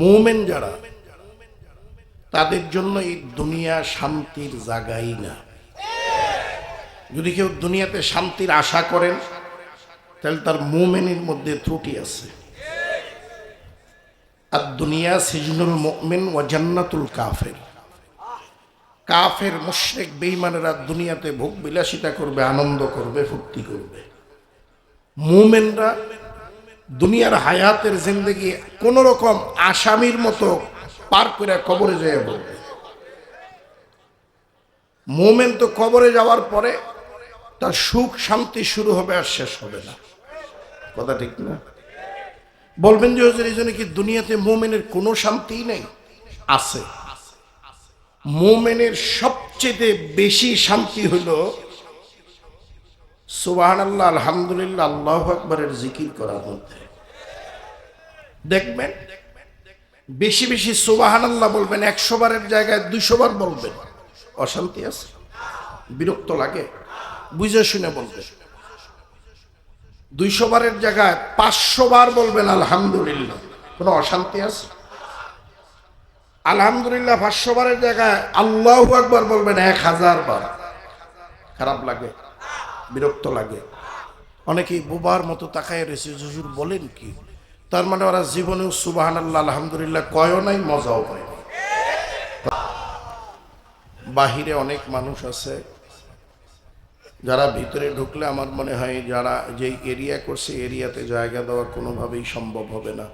মোমেন যারা, তাদের জন্য এই দুনিয়া শান্তির জায়গাই না। যদি কেউ দুনিয়াতে শান্তির আশা করেন, তাহলে তার মোমেনের মধ্যে ত্রুটি আছে। আর দুনিয়া সিজনুল মোমেন ও জান্নাতুল কাফের। কাফের মুশরেক বেইমানেরা দুনিয়াতে ভোগ বিলাসিতা করবে, আনন্দ করবে, ফুর্তি করবে। মুমেনরা দুনিয়ার হায়াতের জিন্দগি কোন রকম আসামির মতো পার করে কবরে যেয়ে বলবে মোমেন তো কবরে যাওয়ার পরে তার সুখ শান্তি শুরু হবে আর শেষ হবে না। কথা ঠিক না? বলবেন যে হুজুর, এই জন্য কি দুনিয়াতে মোমেনের কোনো শান্তি নেই? আছে। মোমেনের সবচেয়ে বেশি শান্তি হলো সুবাহ আল্লাহ আলহামদুলিল্লাহ, আল্লাহ আকবরের জিকির করার মধ্যে। দেখবেন, বেশি বেশি সুবাহান আল্লাহ বলবেন, একশো বারের জায়গায় দুইশো বার বলবেন। অশান্তি আছে? বিরক্ত লাগে? বুঝে শুনে বলবেন। দুইশো বারের জায়গায় পাঁচশো বার বলবেন, আলহামদুলিল্লাহ। কোনো অশান্তি আছে? আলহামদুলিল্লাহ, পাঁচশো বারের জায়গায় আল্লাহ একবার বলবেন, এক হাজার বার। খারাপ লাগে? বিরক্ত লাগে? অনেকেই বোবার মতো তাকায় রয়েছে, হুজুর, বলেন কি? তার মানে ওরা জীবনেও সুবাহান আল্লাহ আলহামদুলিল্লাহ কয়ও নাই, মজাও পায় বাহিরে অনেক মানুষ আছে, যারা ভিতরে ঢুকলে আমার মনে হয় যারা যেই এরিয়া করছে, এরিয়াতে জায়গা দেওয়া কোনোভাবেই সম্ভব হবে না।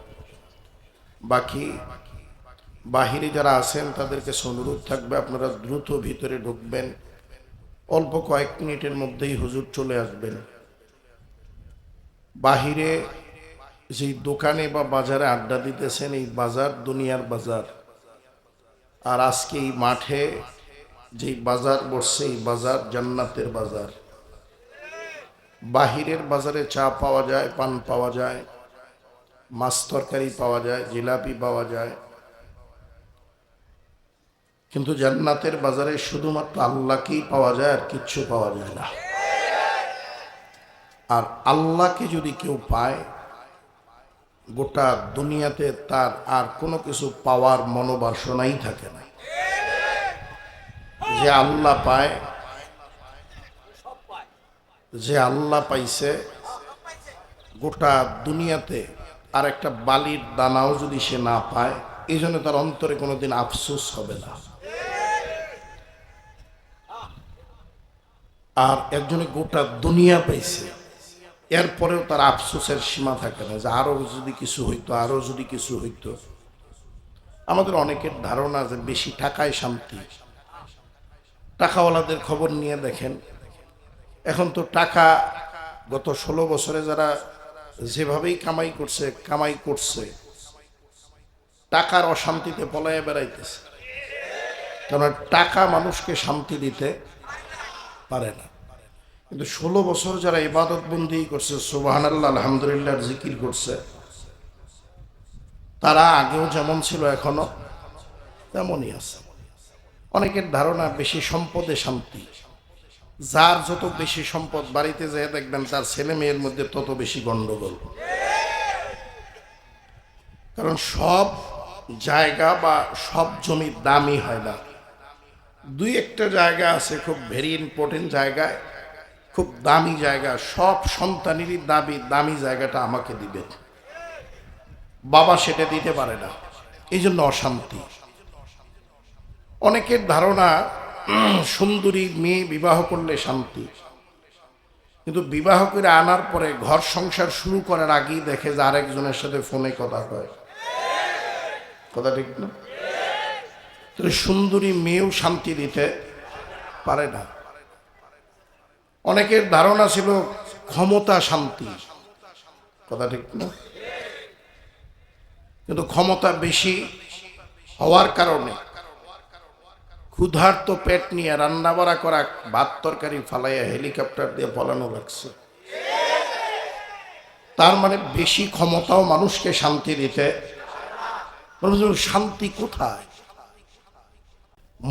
বাকি, বাহিরে যারা আছেন, তাদেরকে অনুরোধ থাকবে, আপনারা দ্রুত ভিতরে ঢুকবেন। অল্প কয়েক মিনিটের মধ্যেই হুজুর চলে আসবেন। বাহিরে যেই দোকানে বা বাজারে আড্ডা দিতেছেন এই বাজার, দুনিয়ার বাজার। আর আজকে এই মাঠে যেই বাজার বসছে, এই বাজার জান্নাতের বাজার। বাহিরের বাজারে চা পাওয়া যায়, পান পাওয়া যায়, মাছ তরকারি পাওয়া যায়, জিলাপি পাওয়া যায়। কিন্তু জান্নাতের বাজারে শুধুমাত্র আল্লাহকেই পাওয়া যায় আর কিচ্ছু পাওয়া যায় না। আর আল্লাহকে যদি কেউ পায় গোটা দুনিয়াতে তার আর কোনো কিছু পাওয়ার মনোবাসনাই থাকে না। যে আল্লাহ পায়, যে আল্লাহ পাইছে, গোটা দুনিয়াতে আর একটা বালির দানাও যদি সে না পায়, এই জন্য তার অন্তরে কোনোদিন আফসোস হবে না। আর একজনে গোটা দুনিয়া পাইছে এরপরেও তার আফসোসের সীমা থাকে না যে আরও যদি কিছু হইতো আরও যদি কিছু হইতো। আমাদের অনেকের ধারণা যে বেশি টাকায় শান্তি। টাকাওয়ালাদের খবর নিয়ে দেখেন। এখন তো টাকা গত ষোলো বছরে যারা যেভাবেই কামাই করছে কামাই করছে, টাকার অশান্তিতে পলায় বেড়াইতেছে। কারণ টাকা মানুষকে শান্তি দিতে পারে না। কিন্তু ষোলো বছর যারা ইবাদত বন্দি করছে সুবাহান আল্লাহ আলহামদুলিল্লাহ, জিকির করছে, তারা আগেও যেমন ছিল, এখনও তেমনই আছে। অনেকের ধারণা, বেশি সম্পদে শান্তি। যার যত বেশি সম্পদ বাড়িতে যেয়ে দেখবেন, তার ছেলে মেয়ের মধ্যে তত বেশি গন্ডগোল কারণ সব জায়গা বা সব জমির দামই হয় না। দুই একটা জায়গা আছে, খুব ভেরি ইম্পর্টেন্ট জায়গায়। খুব দামি জায়গা, সব সন্তানেরই দাবি দামি জায়গাটা আমাকে দিবে। বাবা সেটা দিতে পারে না। এই জন্য অশান্তি। অনেকের ধারণা সুন্দরী মেয়ে বিবাহ করলে শান্তি। কিন্তু বিবাহ করে আনার পরে ঘর সংসার শুরু করার আগেই দেখে যে আরেকজনের সাথে ফোনে কথা হয় কথা ঠিক না? সুন্দরী মেয়েও শান্তি দিতে পারে না। অনেকের ধারণা ছিল ক্ষমতা শান্তি। কথা ঠিক না? কিন্তু ক্ষমতা বেশি হওয়ার কারণে ক্ষুধার্ত পেট নিয়ে রান্না বাড়া করা, ভাত তরকারি ফালাইয়া হেলিকপ্টার দিয়ে ফলানো লাগছে। তার মানে বেশি ক্ষমতাও মানুষকে শান্তি দিতে শান্তি কোথায়?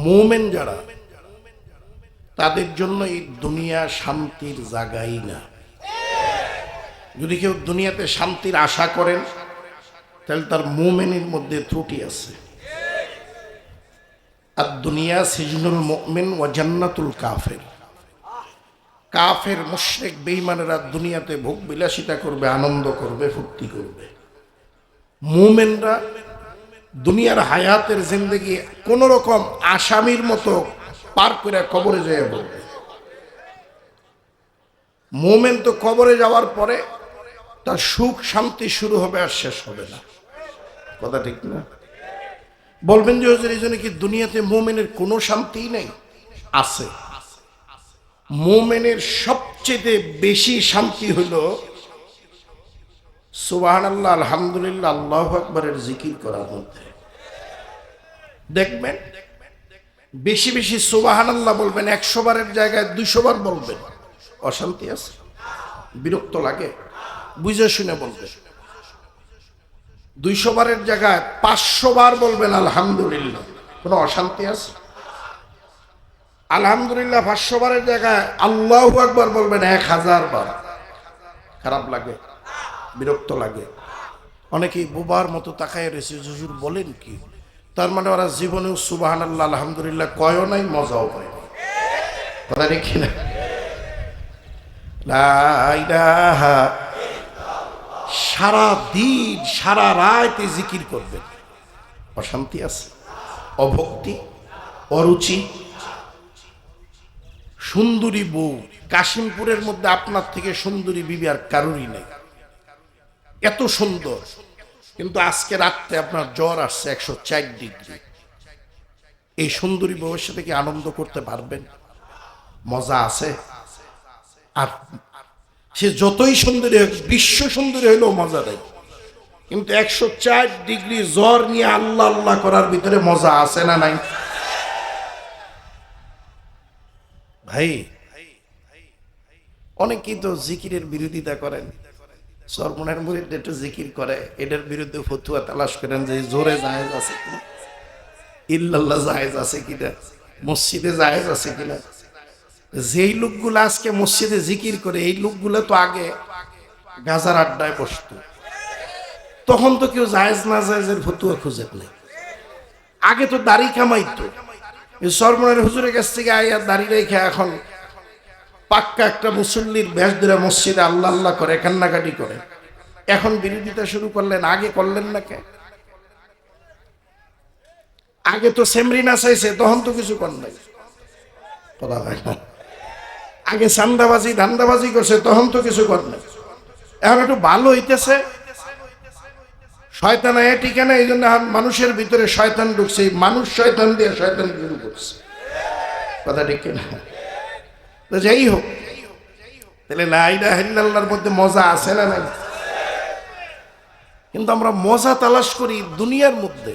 মোমেন যারা তাদের জন্য এই দুনিয়া শান্তির জায়গাই না। যদি কেউ দুনিয়াতে শান্তির আশা করেন, তাহলে তার মোমেনের মধ্যে ত্রুটি আছে। আর দুনিয়া সিজনুল মোমেন ও জান্নাতুল কাফের। কাফের, মুশরিক, বেঈমানেরা দুনিয়াতে ভোগ বিলাসিতা করবে, আনন্দ করবে, ফুর্তি করবে। মোমেনরা দুনিয়ার হায়াতের জিন্দগি কোন রকম আসামির মতো পার করে কবরে যেয়ে বলবে। মোমেন তো কবরে যাওয়ার পরে তার সুখ শান্তি শুরু হবে আর শেষ হবে না। কথা ঠিক না? বলবেন যে হুজুর, এই জন্য কি দুনিয়াতে মোমেনের কোনো শান্তি নেই? আছে। মোমেনের সবচেয়ে বেশি শান্তি হলো সুবাহ আল্লাহ আলহামদুলিল্লাহ, আল্লাহ আকবরের জিকির করার মধ্যে। দেখবেন বেশি বেশি সুবাহান আল্লাহ বলবেন, একশো বারের জায়গায় দুইশো বার বলবেন। অশান্তি আছে? বিরক্ত লাগে? বুঝে শুনে বলবেন। দুইশো বারের জায়গায় পাঁচশো বার বলবেন, আলহামদুলিল্লাহ। কোনো অশান্তি আছে? আলহামদুলিল্লাহ, পাঁচশো বারের জায়গায় আল্লাহ একবার বলবেন, এক হাজার বার। খারাপ লাগে? বিরক্ত লাগে? অনেকেই বোবার মতো তাকায় রয়েছে হুজুর বলেন কি? তার মানে ওরা জীবনেও সুবাহান আল্লাহ আলহামদুলিল্লাহ কয়ও নাই, মজাও পায় কথা দেখি না সারা দিন সারা রাত জিকির করবেন। অশান্তি আছে, অভক্তি, অরুচি। সুন্দরী বউ, কাশিমপুরের মধ্যে আপনার থেকে সুন্দরী বিবি আর কারোরই নেই। এত সুন্দর। কিন্তু আজকে রাত্রে আপনার জ্বর আসছে একশো চার ডিগ্রি। এই সুন্দরী বউয়ের সাথে কি আনন্দ করতে পারবেন? মজা আছে। আর সে যতই সুন্দরী হোক, বিশ্ব সুন্দরী হইলেও মজা দেয়। কিন্তু একশো চার ডিগ্রি জ্বর নিয়ে আল্লাহ আল্লাহ করার ভিতরে মজা আছে না নাই? ভাই, অনেকেই তো জিকিরের বিরোধিতা করেন। সরমনের মুরিদ একটু জিকির করে এটার বিরুদ্ধে ফতুয়া তালাশ করেন যে জোরে জায়েজ আছে কিনা। ইল্লাল্লাহ জায়েজ আছে কিনা, মসজিদে জায়েজ আছে কিনা। যেই লোকগুলো আজকে মসজিদে জিকির করে, এই লোকগুলো তো আগে গাজার আড্ডায় বসত। তখন তো কেউ জায়েজ না জায়েজের ফতুয়া খুঁজে নেই আগে তো দাড়ি কামাইতো সরমনের হুজুরের কাছ থেকে আইয়া দাড়ি রেখে এখন পাক্কা একটা মুসল্লির ভেষ ধরে মসজিদে আল্লাহ আল্লাহ করে, কান্নাকাটি করে। এখন বিরোধিতা শুরু করলেন, আগে করলেন না কে? আগে তো সেমরি না চাইছে তখন তো কিছু কর নাই। আগে চান্দাবাজি, ধান্দাবাজি করছে, তখন তো কিছু কর নাই। এখন একটু ভালো হইতেছে। শয়তান আয়া ঠিকানা এই জন্য মানুষের ভিতরে শয়তান ঢুকছে, মানুষ শয়তান দিয়ে শয়তান শুরু করছে। কথা ঠিক না তো যাই হোক। তাহলে লাইলা হিল্লাল্লাহর মধ্যে মজা আছে না নাই? কিন্তু আমরা মজা তালাশ করি দুনিয়ার মধ্যে।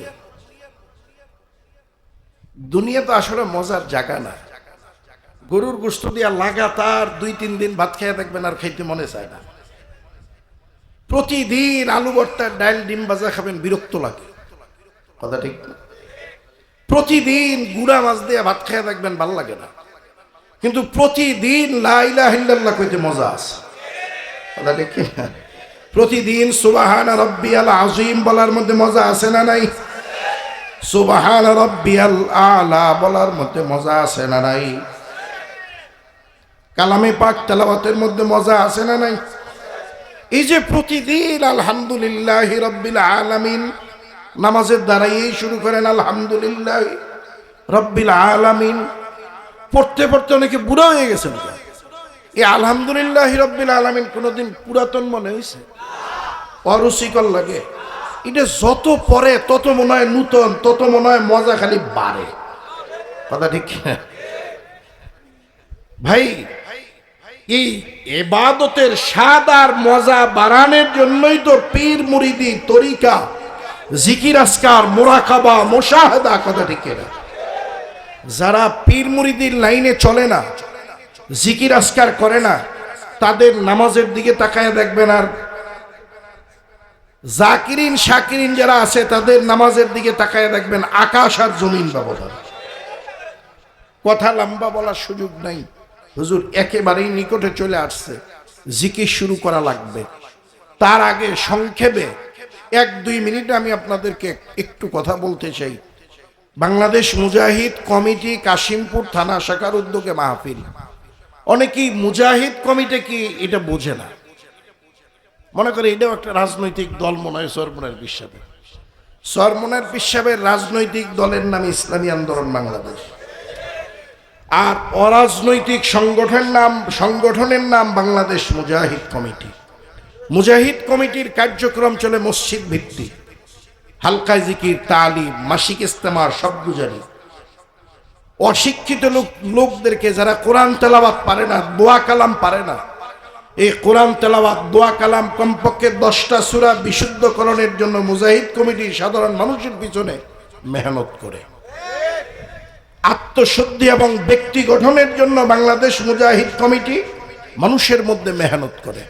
দুনিয়া তো আসলে মজার জায়গা না। গরুর গোস্ত দিয়া লাগাতার দুই, তিন দিন ভাত খেয়ে দেখবেন আর খাইতে মনে চায় না। প্রতিদিন আলু ভর্তার ডাল, ডিম ভাজা খাবেন, বিরক্ত লাগে। কথা ঠিক প্রতিদিন গুড়া মাছ দিয়ে ভাত খেয়ে দেখবেন ভালো লাগে না। কিন্তু প্রতিদিন লাইলা হিল্লাল্লাহ কইতে মজা আছে। কথা ঠিক? প্রতিদিন সুবাহান রব্বিয়াল আজিম বলার মধ্যে মজা আছে না নাই? সুবাহান রব্বিয়াল আলা বলার মধ্যে মজা আছে না নাই? কালামে পাক তেলাওয়াতের মধ্যে মজা আছে না নাই? এই যে প্রতিদিন আলহামদুলিল্লাহ রব্বিল আলামিন নামাজের দ্বারাই শুরু করেন আলহামদুলিল্লাহ রব্বিল আলামিন। পড়তে পড়তে অনেকে বুড়া হয়ে গেছেন এই আলহামদুলিল্লাহ রব্বিল আলামিন কোনোদিন পুরাতন মনে হয়েছে অরুচিকর লাগে এটা যত পরে, তত মনে হয় নূতন, তত মনে হয় মজা খালি বাড়ে কথা ঠিক? ভাই, এই এবাদতের স্বাদ আর মজা বাড়ানোর জন্যই তো পীর মুরিদি, তরিকা, জিকির আসকার মোরাকাবা, মোশাহেদা, কথা ঠিক কিনা? যারা পীর মুরিদির লাইনে চলে না, জিকির আসকার করে না, তাদের নামাজের দিকে তাকায় দেখবেন আর জাকিরিন, শাকিরিন যারা আছে, তাদের নামাজের দিকে তাকায় দেখবেন আকাশ আর জমিন ব্যবধান। কথা লম্বা বলার সুযোগ নাই। হুজুর, একেবারেই নিকটে চলে আসছে। জিকির শুরু করা লাগবে। তার আগে সংক্ষেপে এক দুই মিনিটে আমি আপনাদেরকে একটু কথা বলতে চাই। বাংলাদেশ মুজাহিদ কমিটি কাশিমপুর থানা শাখার উদ্যোগে মাহফিল। অনেকেই মুজাহিদ কমিটি কি এটা বোঝে না। মনে করে এটাও একটা রাজনৈতিক দল মনে হয় সরমনের বিশ্বাবে সরমনের বিশ্বাবের রাজনৈতিক দলের নাম ইসলামী আন্দোলন বাংলাদেশ। আর অরাজনৈতিক সংগঠনের নাম সংগঠনের নাম বাংলাদেশ মুজাহিদ কমিটি। মুজাহিদ কমিটির কার্যক্রম চলে মসজিদ ভিত্তিক। হালকা জিকির, তালিম, মাসিক ইস্তেমার, সব গুজারি অশিক্ষিত লোক লোকদেরকে যারা কোরআন তেলাবাত পারে না, দোয়া কালাম পারে না, এই কোরআন তেলাওয়াত, দোয়া কালাম কমপক্ষে দশটা সুরা বিশুদ্ধকরণের জন্য মুজাহিদ কমিটি সাধারণ মানুষের পিছনে মেহনত করে। আত্মশুদ্ধি এবং ব্যক্তি গঠনের জন্য বাংলাদেশ মুজাহিদ কমিটি মানুষের মধ্যে মেহনত করে।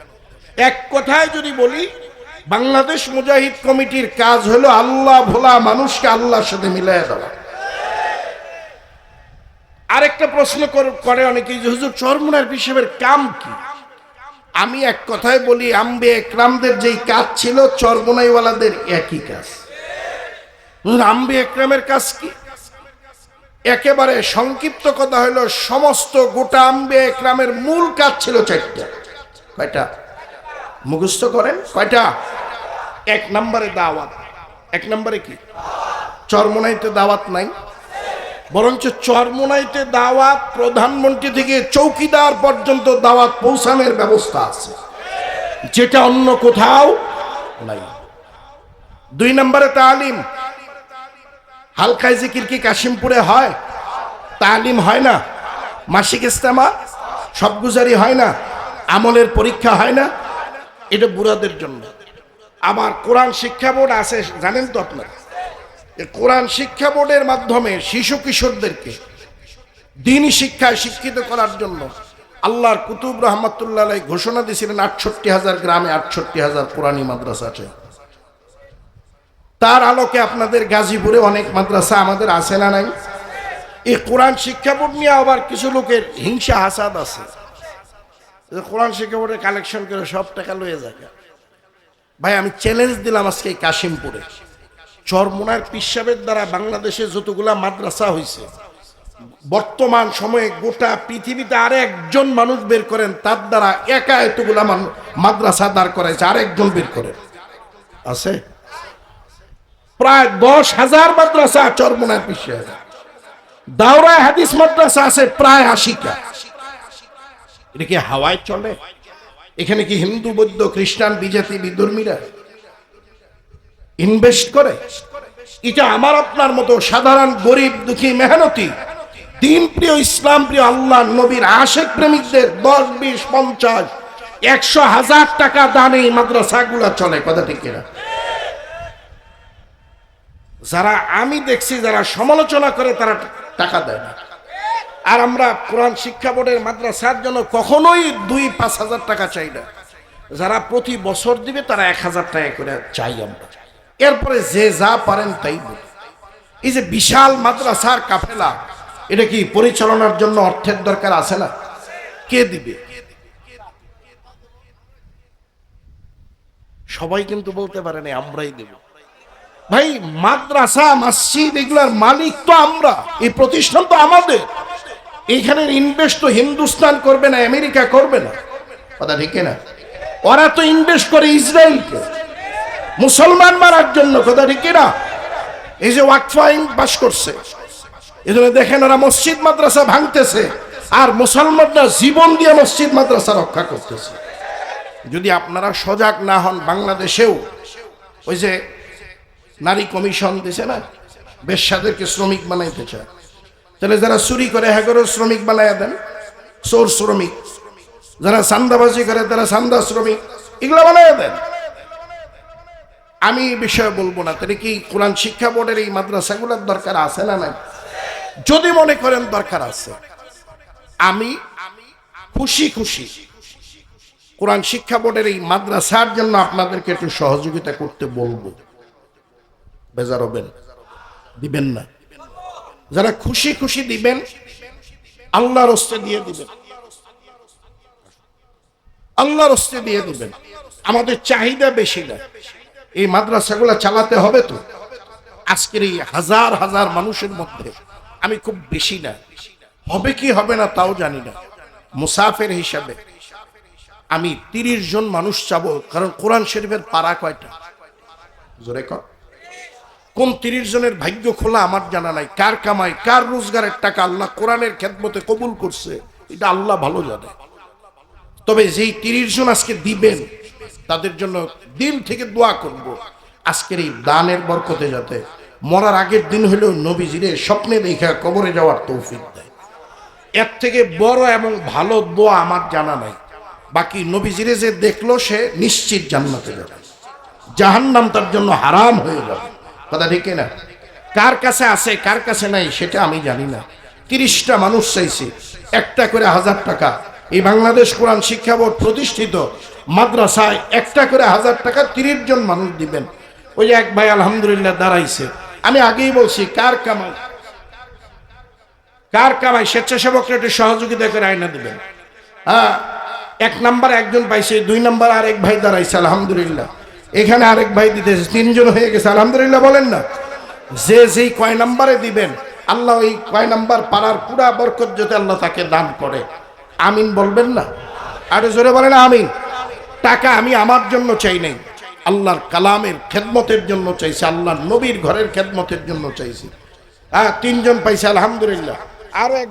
এক কথায় যদি বলি বাংলাদেশ মুজাহিদ কমিটির কাজ হলো আল্লাহ ভোলা মানুষকে আল্লাহর সাথে মিলাই দেওয়া। আরেকটা প্রশ্ন করে অনেকেই যে, হুজুর, চরমুনার হিসেবের কাম কি? আমি এক কথায় বলি, আম্বে একরামদের যেই কাজ ছিল, চরমুনাইওয়ালাদের একই কাজ। আম্বে একরামের কাজ কি? একেবারে সংক্ষিপ্ত কথা হলো, সমস্ত গোটা আম্বে একরামের মূল কাজ ছিল চারটা। কয়টা? মুখস্থ করেন। কয়টা? এক নম্বরে দাওয়াত। এক নম্বরে কি? চরমোনাইতে দাওয়াত নাই। বরঞ্চ চরমোনাইতে দাওয়াত প্রধানমন্ত্রী থেকে চৌকিদার পর্যন্ত দাওয়াত পৌঁছানোর ব্যবস্থা আছে। যেটা অন্য কোথাও নাই। দুই নম্বরে তালিম। হালকায় জিকির কি কাশিমপুরে হয়? তালিম হয় না। মাসিক ইস্তেমা সব গুজারি হয় না। আমলের পরীক্ষা হয় না। এটা বুড়াদের জন্য। আবার কোরআন শিক্ষা বোর্ড আছে, জানেন তো আপনারা? কোরআন শিক্ষা বোর্ডের মাধ্যমে শিশু কিশোরদেরকে দিন শিক্ষায় শিক্ষিত করার জন্য আল্লাহর কুতুব রহমতুল্লাহ ঘোষণা দিয়েছিলেন, আটষট্টি হাজার গ্রামে আটষট্টি হাজার কোরআনী মাদ্রাসা আছে। তার আলোকে আপনাদের গাজীপুরে অনেক মাদ্রাসা আমাদের আছে না নাই? এই কোরআন শিক্ষা বোর্ড নিয়ে আবার কিছু লোকের হিংসা হাসাদ আছে। কোরআন শিক্ষা বোর্ডের কালেকশন করে সব টাকা লয়ে যাবে ভাই, আমি চ্যালেঞ্জ দিলাম আজকে কাশিমপুরে। চরমোনার পিসাবের দ্বারা বাংলাদেশে যতগুলা মাদ্রাসা হয়েছে বর্তমান সময়ে গোটা পৃথিবীতে আর একজন মানুষ বের করেন, তার দ্বারা একা এতগুলা মাদ্রাসা দাঁড় করাইছে আর একজন বের করেন। আছে? প্রায় দশ হাজার মাদ্রাসা চরমোনার পিসাব দাওরায় হাদিস মাদ্রাসা আছে প্রায় আশিটা। এটা কি হাওয়ায় চলে? এখানে কি হিন্দু, বৌদ্ধ, খ্রিস্টান বিজাতি বিধর্মীরা ইনভেস্ট করে? এটা আমার আপনার মতো সাধারণ, গরিব, দুঃখী, মেহনতি দিন প্রিয় ইসলাম প্রিয় আল্লাহ নবীর আশেক প্রেমিকদের দশ, বিশ, পঞ্চাশ, একশো হাজার টাকা দানে এই মাদ্রাসাগুলা চলে, কথা ঠিক কিনা? যারা আমি দেখছি, যারা সমালোচনা করে, তারা টাকা দেয় না। আর আমরা কোরআন শিক্ষা বোর্ডের মাদ্রাসার জন্য কখনোই দুই পাঁচ হাজার টাকা চাই না। যারা প্রতি বছর দিবে তারা এক হাজার টাকা করে চাই আমরা। এরপরে যে যা পারেন তাই বলি। এই যে বিশাল মাদ্রাসার কাফেলা, এটা কি পরিচালনার জন্য অর্থের দরকার আছে না? কে দিবে? সবাই কিন্তু বলতে পারে না, আমরাই দেব। ভাই, মাদ্রাসা, মসজিদ, এগুলার মালিক তো আমরা। এই প্রতিষ্ঠান তো আমাদের। এইখানে ইনভেস্ট তো হিন্দুস্তান করবে না, আমেরিকা করবে না। কথা ঠিক না ওরা তো ইনভেস্ট করে ইসরায়েলকে। মুসলমান মারার জন্য, কথা ঠিক না এই যে ওয়াকফা আইন পাশ করছে। এই জন্য দেখেন ওরা মসজিদ, মাদ্রাসা ভাঙতেছে, আর মুসলমানরা জীবন দিয়ে মসজিদ, মাদ্রাসা রক্ষা করতেছে। যদি আপনারা সজাগ না হন বাংলাদেশেও, ওই যে নারী কমিশন দিছে না, বেশ্যাদেরকে শ্রমিক বানাইতে চায়। তাহলে যারা চুরি করে হ্যাগরও শ্রমিক বানাইয়া দেন, চোর শ্রমিক। যারা চান্দাবাজি করে, তারা চান্দা শ্রমিক। এগুলো বানাইয়া দেন। আমি এই বিষয়ে বলব না। তাহলে কি কোরআন শিক্ষা বোর্ডের এই মাদ্রাসাগুলোর দরকার আছে না নাই? যদি মনে করেন দরকার আছে। আমি খুশি খুশি কোরআন শিক্ষা বোর্ডের এই মাদ্রাসার জন্য আপনাদেরকে একটু সহযোগিতা করতে বলব। বেজার হবেন। দিবেন না। যারা খুশি খুশি দিবেন, আল্লাহর হস্তে দিয়ে দিবেন। আল্লাহর হস্তে দিয়ে দিবেন। আমাদের চাহিদা বেশি না। এই মাদ্রাসাগুলো চালাতে হবে তো। আজকের এই হাজার হাজার মানুষের মধ্যে আমি খুব বেশি না। হবে কি হবে না তাও জানি না। মুসাফের হিসাবে আমি তিরিশ জন মানুষ চাবো, কারণ কোরআন শরীফের পাড়া কয়টা? জোরে কর। কোন তিরিশ জনের ভাগ্য খোলা আমার জানা নাই। কার কামাই, কার রোজগারের টাকা আল্লাহ কোরআনের খেদমতে কবুল করছে, এটা আল্লাহ ভালো জানে। তবে যেই তিরিশ জন আজকে দিবেন, তাদের জন্য দিল থেকে দোয়া করব। আজকের এই দানের বরকতে যাতে মরার আগের দিন হলেও নবীজিরে স্বপ্নে দেখা কবরে যাওয়ার তৌফিক দেয়। এর থেকে বড় এবং ভালো দোয়া আমার জানা নাই। বাকি নবীজিরে যে দেখল সে নিশ্চিত জান্নাতে যাবে। জাহান্নাম তার জন্য হারাম হয়ে যাবে। কথা ঠিক না কার কাছে আছে, কার কাছে নাই, সেটা আমি জানি না। তিরিশটা মানুষ চাইছে, একটা করে হাজার টাকা। এই বাংলাদেশ কোরআন শিক্ষা বোর্ড প্রতিষ্ঠিত, মাদ্রাসায় একটা করে হাজার টাকা তিরিশ জন মানুষ দিবেন। ওই এক ভাই আলহামদুলিল্লাহ দাঁড়াইছে। আমি আগেই বলছি, কার কামাই? কার কামাই? স্বেচ্ছাসেবকরা একটু সহযোগিতা করে আয়না দিবেন। হ্যাঁ এক নাম্বার একজন পাইছে, দুই নাম্বার আর এক ভাই দাঁড়াইছে, আলহামদুলিল্লাহ। এখানে আরেক ভাই দিতেছে তিনজন হয়ে গেছে, আলহামদুলিল্লাহ বলেন না। যে যেই কয় নাম্বারে দিবেন, আল্লাহ ওই কয় নাম্বার পাড়ার পুরা বরকত যাতে আল্লাহ তাকে দান করে। আমিন বলবেন না? আরে জোরে বলেন আমিন। টাকা আমি আমার জন্য চাই নাই, আল্লাহর কালামের খেদমতের জন্য চাইছি, আল্লাহর নবীর ঘরের খেদমতের জন্য চাইছি। হ্যাঁ তিনজন পাইছে, আলহামদুলিল্লাহ। আরও এক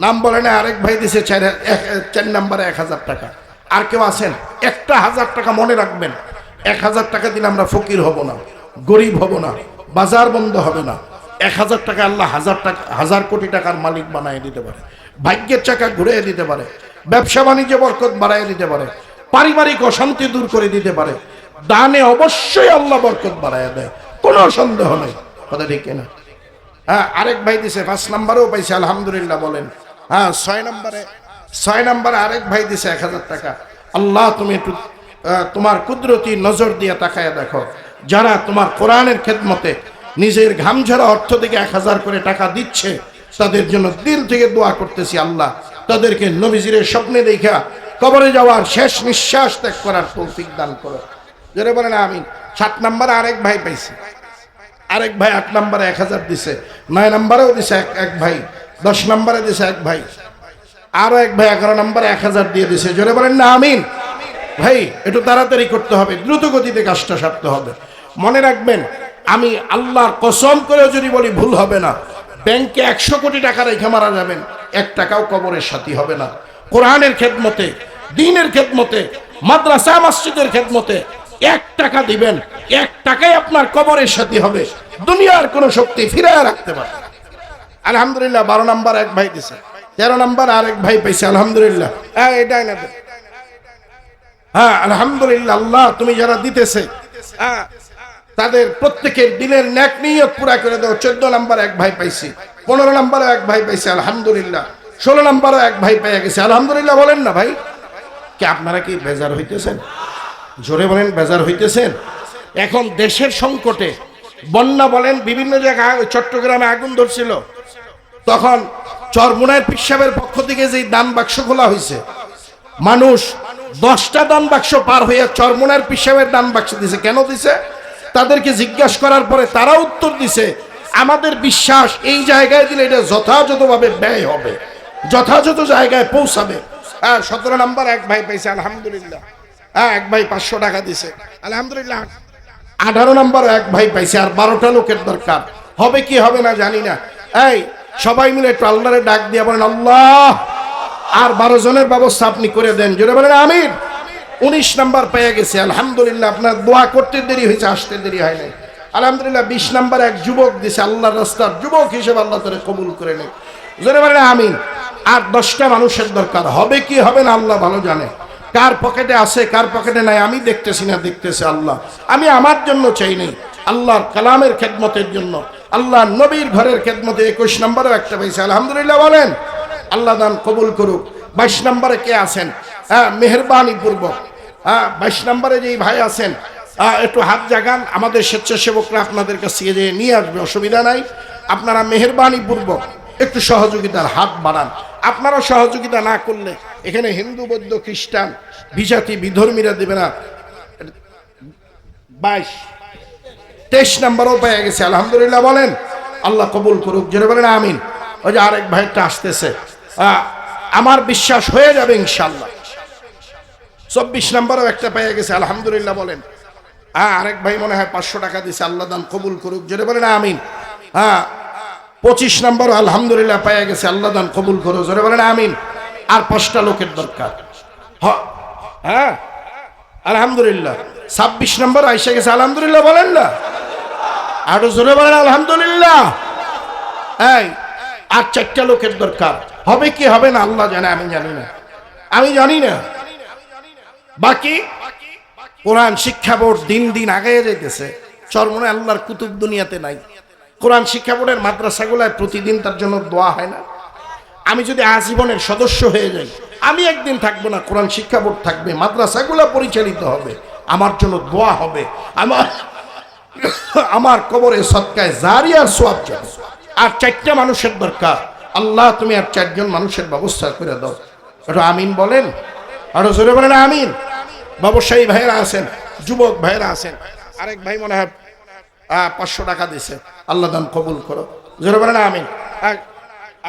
নাম বলে না আরেক ভাই দিছে চার চার নাম্বারে এক হাজার টাকা। আর কেউ আছেন? একটা হাজার টাকা মনে রাখবেন। এক হাজার টাকা দিলে আমরা ফকির হব না, গরিব হব না, বাজার বন্ধ হবে না। এক হাজার টাকা আল্লাহ হাজার টাকা, হাজার কোটি টাকার মালিক বানায় দিতে পারে, ভাগ্যের চাকা ঘুরিয়ে দিতে পারে, ব্যবসা বাণিজ্য বরকত বাড়ায় দিতে পারে, পারিবারিক অশান্তি দূর করে দিতে পারে, দানে অবশ্যই আল্লাহ বরকত বাড়ায় দেয়, কোনো সন্দেহ নেই, কথা ঠিক না হ্যাঁ আরেক ভাই দিছে, পাঁচ নাম্বারেও পাইছে, আলহামদুলিল্লাহ বলেন। হ্যাঁ ছয় নম্বরে ছয় নম্বরে আরেক ভাই দিছে এক হাজার টাকা। আল্লাহ তুমি একটু তোমার কুদরতি নজর দিয়ে তাকায় দেখো। যারা তোমার কোরআনের খেদমতে নিজের ঘাম ঘামঝরা অর্থ থেকে এক হাজার করে টাকা দিচ্ছে, তাদের জন্য দিল থেকে দোয়া করতেছি আল্লাহ। তাদেরকে নবীজিরের স্বপ্নে দেখা, কবরে যাওয়ার শেষ নিঃশ্বাস ত্যাগ করার তৌফিক দান করো। যারা বলেন আমি সাত নম্বরে আরেক ভাই পাইছি। আরেক ভাই আট নম্বরে এক হাজার দিছে। নয় নম্বরেও দিছে এক এক ভাই। দশ নম্বরে দিছে এক ভাই। আরও এক ভাই এগারো নম্বরে এক হাজার দিয়ে দিছে। জোরে বলেন না, আমিন। ভাই, একটু তাড়াতাড়ি করতে হবে, দ্রুত গতিতে কাজটা সারতে হবে। মনে রাখবেন, আমি আল্লাহর কসম করেও যদি বলি ভুল হবে না, ব্যাংকে একশো কোটি টাকা রেখে মারা যাবেন, এক টাকাও কবরের সাথী হবে না। কোরআনের খেদমতে, দিনের খেদমতে, মাদ্রাসা, মসজিদের খেদমতে এক টাকা দিবেন, এক টাকাই আপনার কবরের সাথী হবে। দুনিয়ার কোন শক্তি ফিরায় রাখতে পারে আলহামদুলিল্লাহ, বারো নাম্বার এক ভাই দিছে, তেরো নাম্বার আরেক ভাই পাইছে, আলহামদুলিল্লাহ। এটাই না। হ্যাঁ আলহামদুলিল্লাহ আল্লাহ তুমি যারা দিতেছে হ্যাঁ, তাদের প্রত্যেকের দিনের ন্যাক নিয়ত পুরা করে দাও। চোদ্দ নাম্বার এক ভাই পাইছি পনেরো নাম্বারও এক ভাই পাইছে আলহামদুলিল্লাহ। ষোলো নাম্বারও এক ভাই পেয়ে গেছে আলহামদুলিল্লাহ বলেন না ভাই। কি আপনারা কি বেজার হইতেছেন? জোরে বলেন বেজার হইতেছেন? এখন দেশের সংকটে বন্যা বলেন বিভিন্ন জায়গায় চট্টগ্রামে আগুন ধরছিল। তখন চরমুনায় পিসাবের পক্ষ থেকে যেই দান বাক্স খোলা হয়েছে মানুষ দশটা দান বাক্স পার হয়ে চরমুনার পিসাবের দান বাক্স দিছে। কেন দিছে? তাদেরকে জিজ্ঞাসা করার পরে তারা উত্তর দিছে, আমাদের বিশ্বাস এই জায়গায় দিলে এটা যথাযথভাবে ব্যয় হবে, যথাযথ জায়গায় পৌঁছাবে। হ্যাঁ সতেরো নাম্বার এক ভাই পাইছে, আলহামদুলিল্লাহ। হ্যাঁ এক ভাই পাঁচশো টাকা দিছে, আলহামদুলিল্লাহ। আঠারো নাম্বার এক ভাই পাইছে, আর বারোটা লোকের দরকার, হবে কি হবে না জানি না। এই, সবাই মিলে একটু আল্লাহরে ডাক দিয়ে বলেন, আল্লাহ আর বারো জনের ব্যবস্থা আপনি করে দেন। জোরে বলেন আমির উনিশ নাম্বার পেয়ে গেছে, আলহামদুলিল্লাহ। আপনার দোয়া করতে দেরি হয়েছে, আসতে দেরি হয় নাই। আলহামদুলিল্লাহ, বিশ নাম্বার এক যুবক দিছে আল্লাহ রাস্তার যুবক হিসেবে আল্লাহ তারা কবুল করে নেই জোরে বলেন, আমিন। আর দশটা মানুষের দরকার, হবে কি, হবে না, আল্লাহ ভালো জানে। কার পকেটে আছে, কার পকেটে নাই, আমি দেখতেছি না, দেখতেছে আল্লাহ। আমি আমার জন্য চাই নেই, আল্লাহর কালামের খেদমতের জন্য। আল্লাহ নবীর ঘরের খেদমতে একুশ নম্বরেও একটা পাইছে, আলহামদুলিল্লাহ, বলেন। আল্লাহ দান কবুল করুক। বাইশ নম্বরে কে আছেন? হ্যাঁ মেহরবানি পূর্বক। হ্যাঁ বাইশ নম্বরে যেই ভাই আছেন আহ, একটু হাত জাগান। আমাদের স্বেচ্ছাসেবকরা আপনাদের কাছ থেকে নিয়ে আসবে অসুবিধা নাই। আপনারা মেহরবানি পূর্বক একটু সহযোগিতার হাত বাড়ান। আপনারা সহযোগিতা না করলে এখানে হিন্দু বৌদ্ধ খ্রিস্টান বিজাতি বিধর্মীরা দেবে না। বাইশ তেইশ নাম্বারও পেয়ে গেছে। আলহামদুলিল্লাহ বলেন আল্লাহ কবুল করুক। জোরে বলেন আমিন। ওই যে আরেক ভাইটা আসতেছে। আমার বিশ্বাস হয়ে যাবে ইনশাল্লাহ চব্বিশ নম্বরও একটা পেয়ে গেছে, আলহামদুলিল্লাহ বলেন। হ্যাঁ আরেক ভাই মনে হয় পাঁচশো টাকা দিছে, আল্লাহ দান কবুল করুক, জোরে বলেন, আমিন। হ্যাঁ পঁচিশ নম্বর আলহামদুলিল্লাহ পেয়ে গেছে, আল্লাহ দান কবুল করুক, জোরে বলেন, আমিন। আর পাঁচটা লোকের দরকার। হ্যাঁ আলহামদুলিল্লাহ। ছাব্বিশ নম্বর আইসা গেছে, আলহামদুলিল্লাহ বলেন না। আরও জোরে বলেন, আলহামদুলিল্লাহ। এই, আর চারটা লোকের দরকার। হবে কি হবে না আল্লাহ জানে, আমি জানি না। আমি জানি না। বাকি কোরআন শিক্ষা বোর্ড দিন দিন আগে যেতেছে চরমনে আল্লাহর কুতুব দুনিয়াতে নাই। কোরআন শিক্ষা বোর্ডের মাদ্রাসাগুলায় প্রতিদিন তার জন্য দোয়া হয় না। আমি যদি আজীবনের সদস্য হয়ে যাই, আমি একদিন থাকব না, কোরআন শিক্ষা বোর্ড থাকবে, মাদ্রাসাগুলো পরিচালিত হবে, আমার জন্য দোয়া হবে। আমার আমার কবরে সৎকায় জারি আর সোয়াব আর চারটা মানুষের দরকার। আল্লাহ, তুমি আর চারজন মানুষের ব্যবস্থা করে দাও। একটু আমিন বলেন, আরও জোরে বলেন, আমিন। ব্যবসায়ী ভাইয়েরা আছেন, যুবক ভাইয়েরা আছেন, আরেক ভাই মনে হয় পাঁচশো টাকা দিছে আল্লাহ দান কবুল করো। জোরে বলেন, আমিন।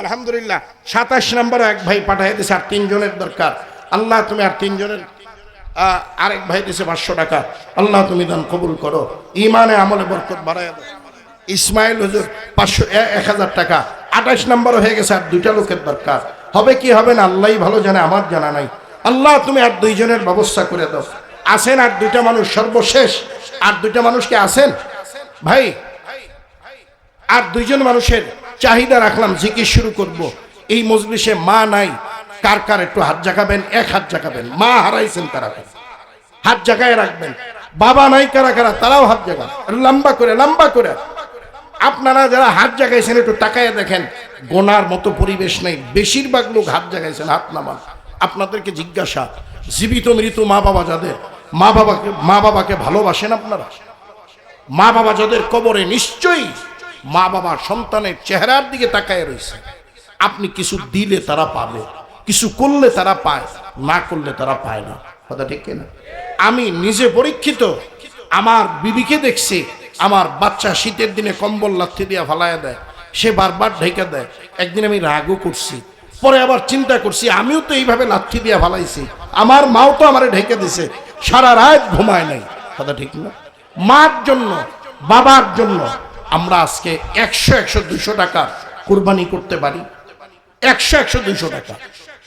আলহামদুলিল্লাহ, সাতাশ নম্বর এক ভাই পাঠাই দিছে আর তিনজনের দরকার। আল্লাহ, তুমি আর তিনজনের আরেক ভাই দিছে পাঁচশো টাকা। আল্লাহ, তুমি দান কবুল করো। ইমানে আমলে বরকত বাড়াই দাও। ইসমাইল হুজুর পাঁচশো এক হাজার টাকা। আঠাশ নম্বর হয়ে গেছে আর দুইটা লোকের দরকার। হবে কি, হবে না আল্লাহ ভালো জানে, আমার জানা নাই। আল্লাহ, তুমি আর দুইজনের ব্যবস্থা করে দাও। আসেন আর দুইটা মানুষ, সর্বশেষ। আর দুইটা মানুষকে আসেন ভাই, আর দুইজন মানুষের চাহিদা রাখলাম, জিকির শুরু করব। এই মজলিসে মা নাই, কার কার একটু হাত জাগাবেন? এক হাত জাগাবেন। মা হারাইছেন তারা। হাত জাগায় রাখবেন। বাবা নাই, কারা কারা, তারাও হাত জাগান। লম্বা করে লম্বা করে। আপনারা যারা হাত জাগাইছেন, একটু তাকায় দেখেন, গোনার মতো পরিবেশ নেই। বেশিরভাগ লোক হাত জাগাইছেন, হাত নামান। আপনাদেরকে জিজ্ঞাসা, জীবিত মৃত মা বাবা যাদের? মা বাবাকে মা বাবাকে ভালোবাসেন আপনারা? মা বাবা যাদের কবরে নিশ্চয়ই মা বাবা সন্তানের চেহারার দিকে তাকায় রয়েছে। আপনি কিছু দিলে তারা পাবে, কিছু করলে তারা পায়, না করলে তারা পায় না। কথা ঠিক না আমি নিজে পরীক্ষিত, আমার বিবিকে দেখছি আমার বাচ্চা শীতের দিনে কম্বল লাথি দিয়া ফালায় দেয়, সে বারবার ঢেকে দেয়। একদিন আমি রাগও করছি, পরে আবার চিন্তা করছি, আমিও তো এইভাবে লাথি দিয়া ফালাইছি। আমার মাও তো আমারে ঢেকে দিছে, সারা রাত ঘুমায় নাই। কথা ঠিক না? মার জন্য, বাবার জন্য আমরা আজকে একশো একশো দুশো টাকা কোরবানি করতে পারি। একশো একশো দুশো টাকা।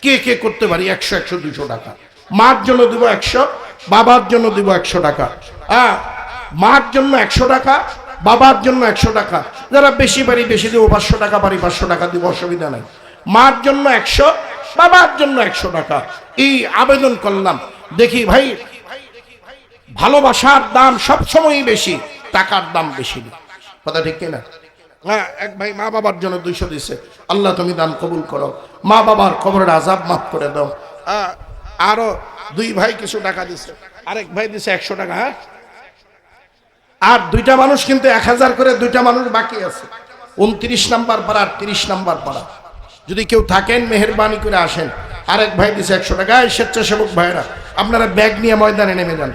কে কে করতে পারি? একশো একশো দুশো টাকা। মার জন্য দিব একশো, বাবার জন্য দিব একশো টাকা। হ্যাঁ মার জন্য একশো টাকা বাবার জন্য একশো টাকা। যারা বেশি বাড়ি বেশি দিব পাঁচশো টাকা বাড়ি পাঁচশো টাকা দিব অসুবিধা নাই। মার জন্য একশো বাবার জন্য একশো টাকা। এই আবেদন করলাম। দেখি ভাই ভালোবাসার দাম সবসময়ই বেশি টাকার দাম বেশি কথা ঠিক কিনা? হ্যাঁ এক ভাই মা বাবার জন্য দুইশো দিছে। আল্লাহ তুমি দান কবুল করো। মা বাবার কবরের আজাব মাফ করে দাও। আহ, আরও দুই ভাই কিছু টাকা দিছে। আরেক ভাই দিছে একশো টাকা হ্যাঁ? আর দুইটা মানুষ কিন্তু এক হাজার করে দুইটা মানুষ বাকি আছে। উনত্রিশ নাম্বার পাড়া আর তিরিশ নাম্বার পাড়া। যদি কেউ থাকেন, মেহরবানি করে আসেন। আরেক ভাই দিছে একশো টাকা, এই স্বেচ্ছাসেবক ভাইরা আপনারা ব্যাগ নিয়ে ময়দানে নেমে যান।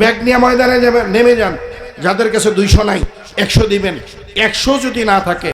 ব্যাগ নিয়ে ময়দানে নেমে যান। যাদের কাছে দুইশো নাই, একশো দিবেন। একশো যদি না থাকে